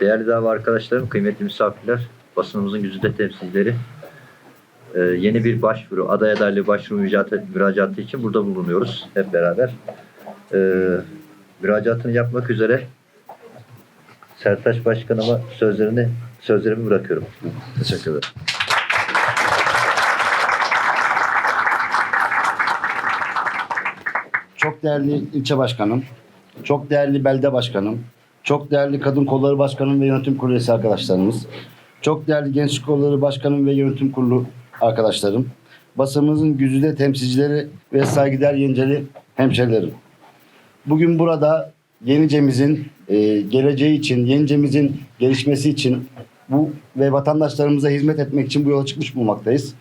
Değerli dava arkadaşlarım, kıymetli misafirler, basınımızın güzide temsilcileri, e, yeni bir başvuru, aday adaylığı başvuru müracaatı, müracaatı için burada bulunuyoruz hep beraber. E, müracaatını yapmak üzere Sertaç Başkanıma sözlerini sözlerimi bırakıyorum. Teşekkür ederim. Çok değerli ilçe başkanım, çok değerli belde başkanım, çok değerli kadın kolları başkanım ve yönetim kurulu üyesi arkadaşlarımız, çok değerli gençlik kolları başkanım ve yönetim kurulu arkadaşlarım, basınımızın güzide temsilcileri ve saygıdeğer yenceli hemşerilerim. Bugün burada Yenicemizin e, geleceği için, Yenicemizin gelişmesi için bu ve vatandaşlarımıza hizmet etmek için bu yola çıkmış bulunmaktayız.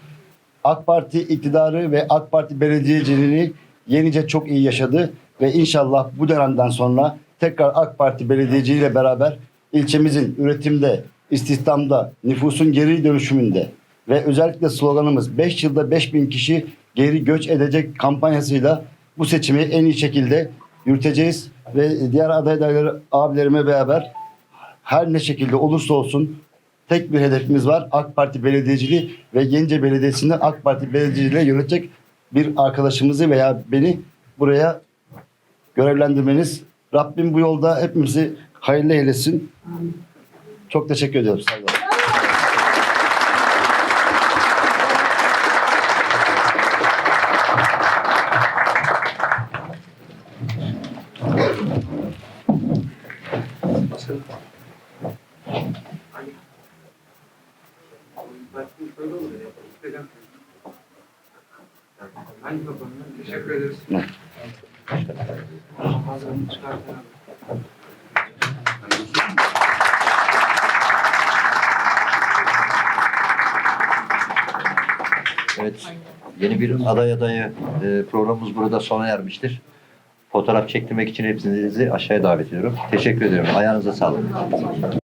AK Parti iktidarı ve AK Parti belediyeciliğini Yenice çok iyi yaşadı ve inşallah bu dönemden sonra tekrar AK Parti belediyeciliği ile beraber ilçemizin üretimde, istihdamda, nüfusun geri dönüşümünde ve özellikle sloganımız 5 yılda 5000 kişi geri göç edecek kampanyasıyla bu seçimi en iyi şekilde yürüteceğiz ve diğer aday adayları abilerime beraber her ne şekilde olursa olsun tek bir hedefimiz var. AK Parti belediyeciliği ve Yenice Belediyesi'nde AK Parti belediyeciliği yönetecek bir arkadaşımızı veya beni buraya görevlendirmeniz. Rabbim bu yolda hepimizi hayırlı eylesin. Çok teşekkür ediyorum. Hangi babanın? Teşekkür ederiz. Evet, yeni bir aday adayı e, programımız burada sona ermiştir. Fotoğraf çektirmek için hepinizi aşağıya davet ediyorum. Teşekkür ediyorum. Ayağınıza sağlık.